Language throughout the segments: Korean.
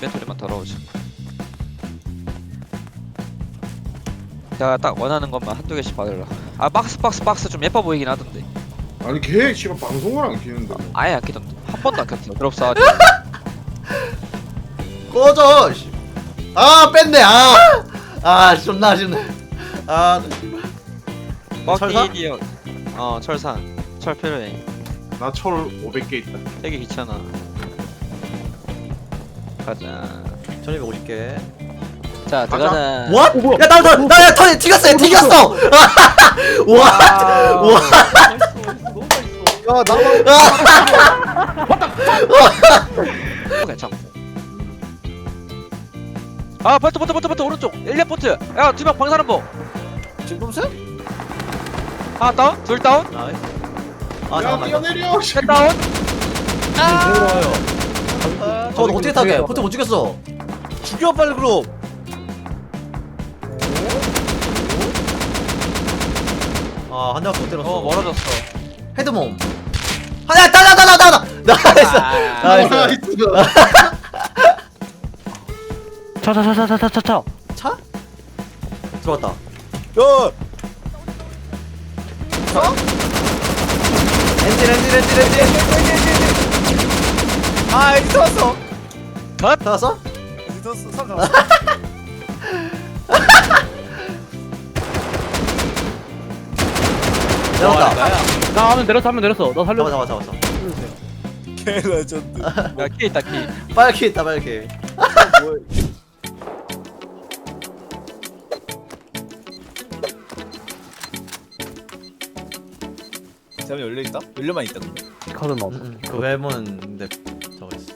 인벤토리만 더러우지 제가 딱 원하는 것만 한두 개씩 받으려 아 박스 박스 박스 좀 예뻐 보이긴 하던데. 아니 걔 씨발 방송을 안 키는데. 뭐. 아예 안 끼던데. 한 번도 안 켰어 드롭 싸가지 꺼져 씨. 아 뺐네. 아아 존나 아쉽네. 아 철사? 뻑디디어 어 철산 철 필요해. 나철 500개 있다. 되게 귀찮아 가자. 1250개 자 들어가자. What? 야나 나나 턴 튀겼어 튀겼어! 와와 우와. 야 나만 어, 괜찮고 아 버트 버트 버트 버트 오른쪽. 1렙 버트. 야 두명 방사능보. 지금 셋? 하나 다운? 둘 다운? 나이스. 아 야 잠깐만 뛰어내려 셋 다운 저거 어떻게 타게? 포트 못 죽였어? 죽여 빨리 그럼. 아 한 대밖에 못 때렸어. 어 멀어졌어. 헤드몸. 하나 따다다다다 나이스. 아, 나이스. 나이스. 차차차차차차차 차? 들어왔다. 야! 엔진 엔진 엔진 엔진 아 여기 왔어. 잡았어? 여기 왔어. 사람 내려왔다. 나 하면 내렸어 하면 내렸어 너 살려 잡아 잡아 잡았어 개레전드. 야키 있다 키. 빨갛게 있다 빨갛게 사람이 열려있다? 열려만 있다 근데 카드 나왔어. 응, 응. 그 외모는 근데 저거 있어.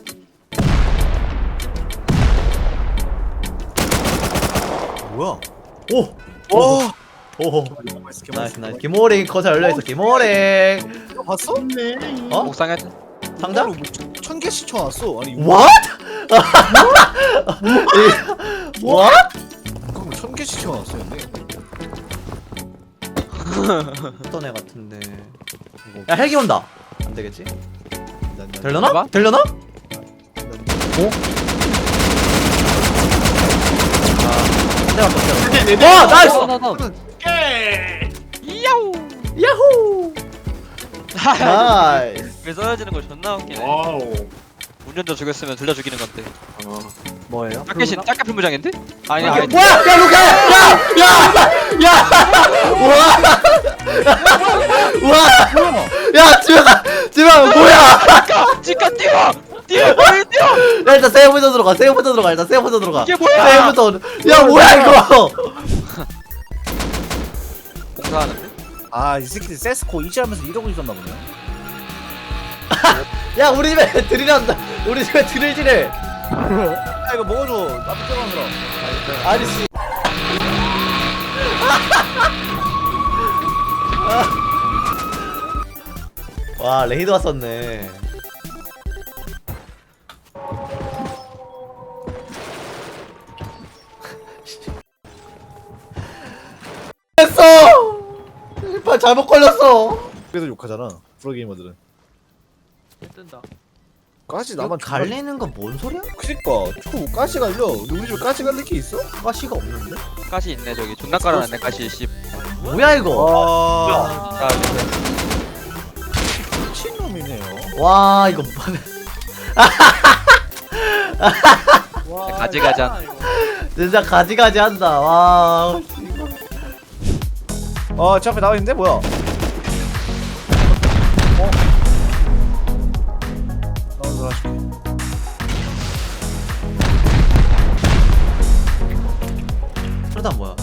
뭐야? 오! 와 오호. 나이스 나이스. 김호링 거사 열려있어. 김호링! 봤어? 어? 옥상에 상자? 천 개씩 쳐놨어. 아니 What? What? 그럼 천 개씩 쳐놨어 근데 어떤 애 같은데. 야 헬기 온다. 안 되겠지? 되려나? 내가 또 와! 나이스! 나나나 이야우 야호! 나이스 왜 써야지는 거 존나 웃기네 와우 운전자 죽였으면 들려 죽이는 건데 아, 뭐예요? 작게 신 작게 풀무장인데? 아니 아니 뭐야! 야 루카! 야! 야! 야! 우와! 우와! 야 가! 가! 뭐야! 지가 뛰어. 뛰어 빨리 뛰어. 야 일단 세이브부터 들어가 세이브부터 들어가 일단 세이브부터 들어가. 이게 뭐야? 세이브부터 야 뭐야 이거? 공사하는데? 아 이 새끼들 세스코 이지하면서 이러고 있었나 보네. 야 우리 집에 드릴한다. 우리 집에 드릴질해 야 이거 먹어줘. 척 하느라 아니 씨 와 레이드 왔었네. 했어! 발 잘못 걸렸어. 그래서 욕하잖아 프로게이머들은. 뜬다. 가시 이거 나만 갈리는 건 뭔 소리야? 그니까 초 가시 갈려 근데 우리 집에 가시 갈릴 게 있어? 가시가 없는데? 가시 있네 저기. 존나 깔아놨네 가시 씨. 뭐야 이거? 와 자, 와 이거 뭐 가지가자. 진짜 가지가지 한다. 와. 아제 앞에 나와 있는데? 뭐야? 어? 거 하실게. 그러다 뭐야?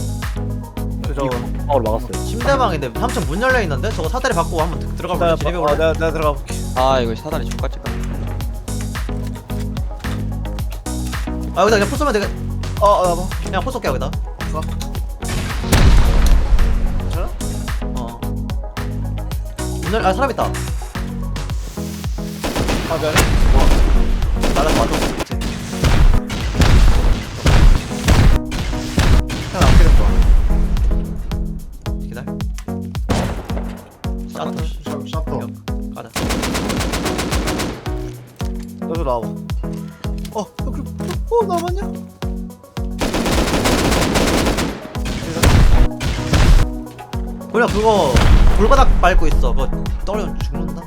저 방으로 막았어요. 침대방인데 3층 문 열려 있는데? 저거 사다리 바꾸고 한번 드- 들어가 나, 볼래? 집에 어? 내가, 내가 들어가 볼게 아 이거 사다리 족같이 까 아. 여기다 그냥 포 쏘면 되겠 어, 어, 나봐 그냥 포 쏠게 여기다. 좋아. 괜찮아? 어. 문열 아 사람 있다. 아 미안해. 나랑 맞아 어 남았냐? 그냥 그거 돌바닥 밟고 있어. 그거 떨어지면 죽는다.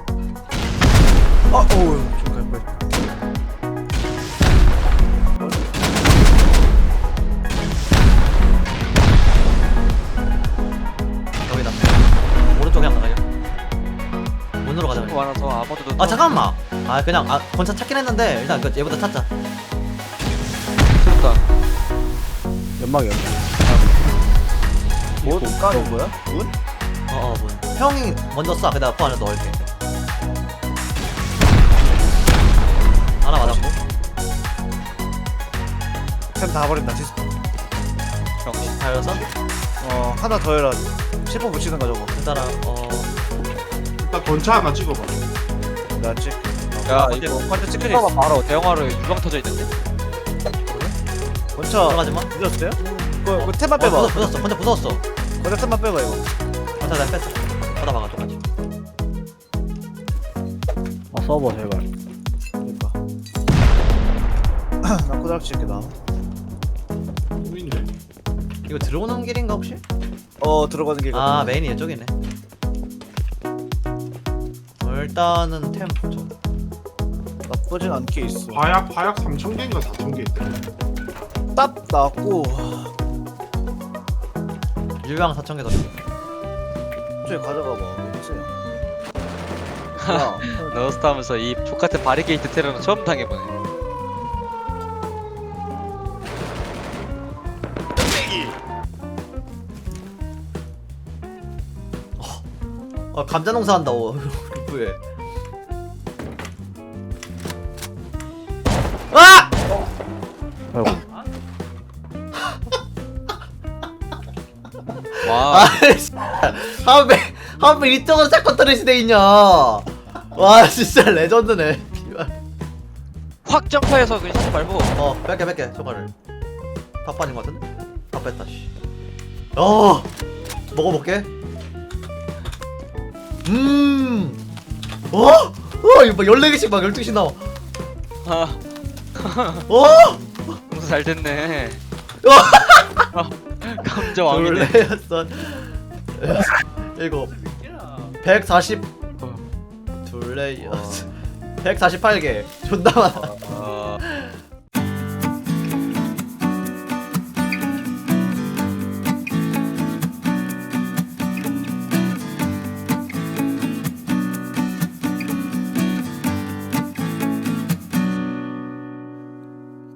아 어우 좀갈 뻔. 여기다. 오른쪽에 하나 가요 문으로 가자 친구 많아서 아무도 아 잠깐만. 아 그냥 아 건차 찾긴 했는데 일단 그 얘부터 찾자 연막 연막. 뭐 까는 거야? 문? 어 어 문 형이 먼저 쏴 그다음 포 안에 넣을게 하나 맞았고 템다 버린다 디스. 병신 달려서 어 하나 더 해라. 10번 붙이는 거 저거. 일단은 어 일단 건차 하나 찍어봐 나 찍. 야 근데 이거 찍혀 있어. 찍어봐 바로 대형화로 유광 터져 있는데 건차 들어가지 마 늦었어요? 그, 그 템만 어 빼봐. 부쉈어 부쉈어 혼자 부쉈어 건차 템만 빼봐 이거. 혼자 날 뺐어 받아 박아 똑같이 아 서버 제발. 그러니까. 나 코다락 찍게 나. 보이네 이거 들어오는 길인가 혹시? 어 들어가는 길. 아 같은데. 메인이 이쪽이네 어, 일단은 템 보자 나쁘진 않게 있어. 화약 화약 3,000개인가 4,000개 있다 딱 나왔고 유양 4천 개더 줘. 저기 가져가 봐. 그치? 야, 너스트 하면서 이 족같은 바리게이트 테러는 처음 당해보네 어 감자 농사 한다 오 루프에 와. 아이씨 한배 한배 이쪽으로 자꾸 떨어지돼 있냐 와 진짜 레전드네. 확 점프해서 그냥 사지 말고. 어 뺄게 뺄게 저거를. 다 빠진 것 같은데? 다 뺐다 씨. 어 먹어볼게. 음. 어? 어 이거 막 14개씩 막 12개씩 나와. 아. 어? 공수 잘 됐네. 어? 어, 감자 왕이네. 둘레였어. 이거 140 둘레였어. 148개. 존나 많아